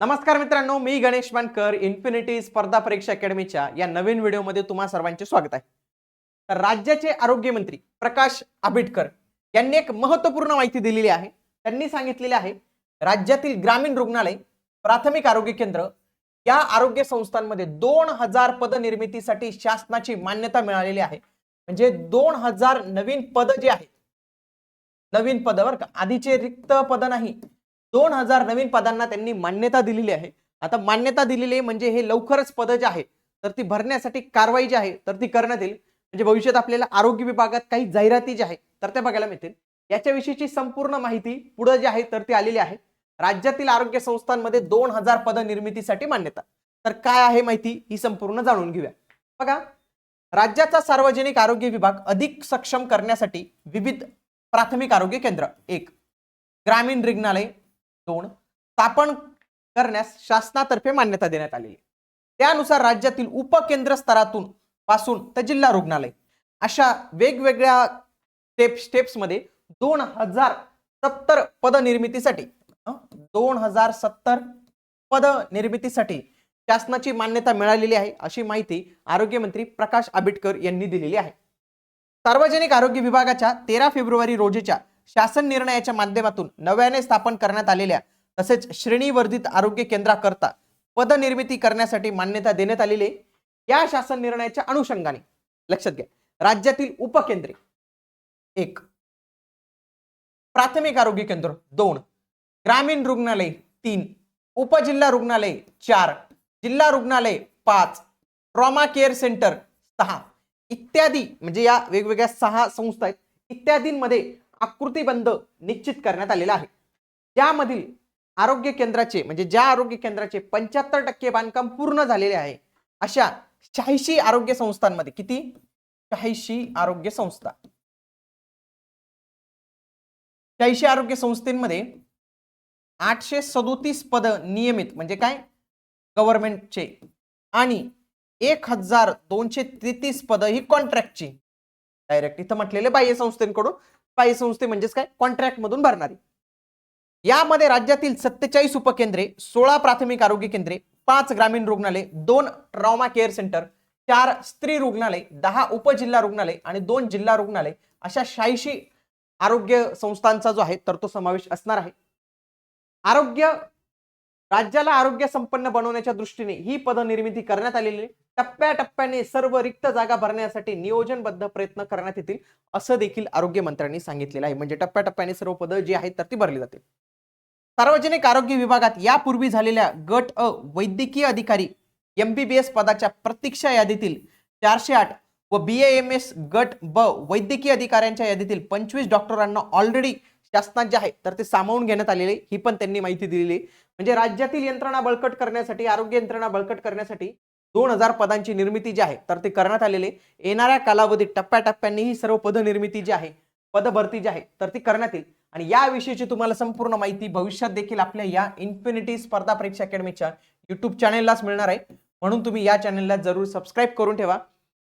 नमस्कार मित्रांनो मी गणेश मानकर इन्फिनिटी स्पर्धा परीक्षा अकॅडमीच्या या नवीन व्हिडिओमध्ये तुम्हा सर्वांचे स्वागत आहे. तर राज्याचे आरोग्यमंत्री प्रकाश आंबेडकर यांनी एक महत्त्वपूर्ण माहिती दिलेली आहे. त्यांनी सांगितलेले आहे राज्यातील ग्रामीण रुग्णालय प्राथमिक आरोग्य केंद्र या आरोग्य संस्थांमध्ये दोन हजार पद निर्मितीसाठी शासनाची मान्यता मिळालेली आहे. म्हणजे दोन हजार नवीन पद जे आहेत नवीन पद बरं का आधीचे रिक्त पद नाही दोन हजार नवीन पदांना त्यांनी मान्यता दिलेली आहे. आता मान्यता दिलेली आहे म्हणजे हे लवकरच पद जे आहे तर ती भरण्यासाठी कारवाई जी आहे तर ती करण्यात येईल. म्हणजे भविष्यात आपल्याला आरोग्य विभागात काही जाहिराती ज्या आहेत तर त्या बघायला मिळतील. याच्याविषयीची संपूर्ण माहिती पुढे जी आहे तर ती आलेली आहे. राज्यातील आरोग्य संस्थांमध्ये दोन हजार पद निर्मितीसाठी मान्यता. तर काय आहे माहिती ही संपूर्ण जाणून घेऊया. बघा राज्याचा सार्वजनिक आरोग्य विभाग अधिक सक्षम करण्यासाठी विविध प्राथमिक आरोग्य केंद्र. एक ग्रामीण रुग्णालय. दोन स्थापन करण्यास शासनातर्फे मान्यता देण्यात आलेली त्यानुसार राज्यातील उपकेंद्र स्तरातून पासून तर जिल्हा रुग्णालय अशा वेगवेगळ्या स्टेप स्टेप्समध्ये दोन हजार सत्तर पद निर्मितीसाठी दोन हजार सत्तर पद निर्मितीसाठी शासनाची मान्यता मिळालेली आहे अशी माहिती आरोग्यमंत्री प्रकाश आंबेडकर यांनी दिलेली आहे. सार्वजनिक आरोग्य विभागाच्या तेरा फेब्रुवारी रोजीच्या शासन निर्णयाच्या माध्यमातून नव्याने स्थापन करण्यात आलेल्या तसेच श्रेणीवर्धित आरोग्य केंद्राकरता पदनिर्मिती करण्यासाठी मान्यता देण्यात आलेली आहे. या शासन निर्णयाच्या अनुषंगाने लक्षात घ्या. राज्यातील उपकेंद्रे एक. प्राथमिक आरोग्य केंद्र दोन. ग्रामीण रुग्णालय तीन. उपजिल्हा रुग्णालय चार. जिल्हा रुग्णालय पाच. ट्रॉमा केअर सेंटर सहा. इत्यादी म्हणजे या वेगवेगळ्या सहा संस्था आहेत. इत्यादींमध्ये आकृतीबंध निश्चित करण्यात आलेला आहे. त्यामधील आरोग्य केंद्राचे म्हणजे ज्या आरोग्य केंद्राचे पंच्याहत्तर टक्के बांधकाम पूर्ण झालेले आहे अशा शहाऐंशी आरोग्य संस्थांमध्ये किती? शहाऐंशी आरोग्य संस्था. शहाऐंशी आरोग्य संस्थेमध्ये आठशे सदोतीस पद नियमित म्हणजे काय? गव्हर्नमेंटचे. आणि एक हजार दोनशे तेहतीस पद ही कॉन्ट्रॅक्टची डायरेक्ट इथं म्हटलेले बाह्य संस्थेकडून. स्थायी संस्थे म्हणजेच काय? कॉन्ट्रॅक्ट मधून भरणारी. यामध्ये राज्यातील सत्तेचाळीस उपकेंद्रे सोळा प्राथमिक आरोग्य केंद्रे पाच ग्रामीण रुग्णालय दोन ट्रॉमा केअर सेंटर चार स्त्री रुग्णालय दहा उपजिल्हा रुग्णालय आणि दोन जिल्हा रुग्णालय अशा शहाऐंशी आरोग्य संस्थांचा जो आहे तर तो समावेश असणार आहे. आरोग्य राज्याला आरोग्य संपन्न बनवण्याच्या दृष्टीने ही पदनिर्मिती करण्यात आलेली आहे. टप्प्याटप्प्याने सर्व रिक्त जागा भरण्यासाठी नियोजनबद्ध प्रयत्न करण्यात येतील असं देखील आरोग्य मंत्र्यांनी सांगितलेलं आहे. म्हणजे टप्प्याटप्प्याने सर्व पदं जी आहेत तर ती भरली जातील. सार्वजनिक आरोग्य विभागात यापूर्वी झालेल्या गट अ वैद्यकीय अधिकारी एमबीबीएस पदाच्या प्रतीक्षा यादीतील चारशे आठ व बी एम एस गट ब वैद्यकीय अधिकाऱ्यांच्या यादीतील पंचवीस डॉक्टरांना ऑलरेडी शासनात जे आहे तर ते सामावून घेण्यात आलेले ही पण त्यांनी माहिती दिलेली म्हणजे राज्यातील यंत्रणा बळकट करण्यासाठी आरोग्य यंत्रणा बळकट करण्यासाठी दोन हजार पदांची निर्मिती जी आहे तर ती करण्यात आलेले येणाऱ्या कालावधीत टप्प्याटप्प्याने ही सर्व पद निर्मिती जी आहे पद भरती जी आहे तर ती करण्यात येईल. आणि याविषयीची तुम्हाला संपूर्ण माहिती भविष्यात देखील आपल्या या इन्फिनिटी स्पर्धा परीक्षा अकॅडमीच्या युट्यूब चॅनेललाच मिळणार आहे. म्हणून तुम्ही या चॅनेलला जरूर सबस्क्राईब करून ठेवा.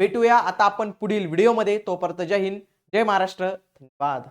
भेटूया. आता आपण पुढील व्हिडिओमध्ये तोपर्यंत जय हिंद. जय महाराष्ट्र. धन्यवाद.